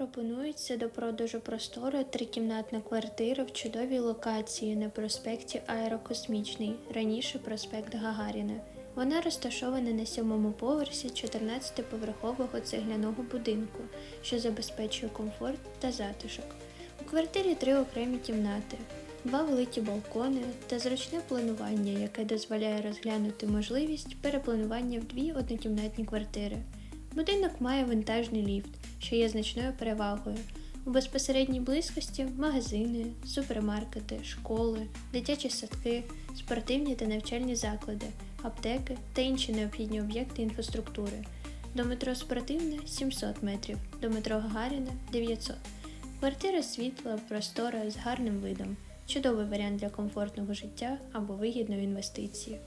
Пропонується до продажу простору трикімнатна квартира в чудовій локації на проспекті Аерокосмічний, раніше проспект Гагаріна. Вона розташована на сьомому поверсі 14-поверхового цегляного будинку, що забезпечує комфорт та затишок. У квартирі три окремі кімнати, два великі балкони та зручне планування, яке дозволяє розглянути можливість перепланування в дві однокімнатні квартири. Будинок має винтажний ліфт, що є значною перевагою. У безпосередній близькості магазини, супермаркети, школи, дитячі садки, спортивні та навчальні заклади, аптеки та інші необхідні об'єкти інфраструктури. До метро Спортивне 700 метрів, до метро Гагаріна 900. Квартира світла, простора з гарним видом. Чудовий варіант для комфортного життя або вигідної інвестиції.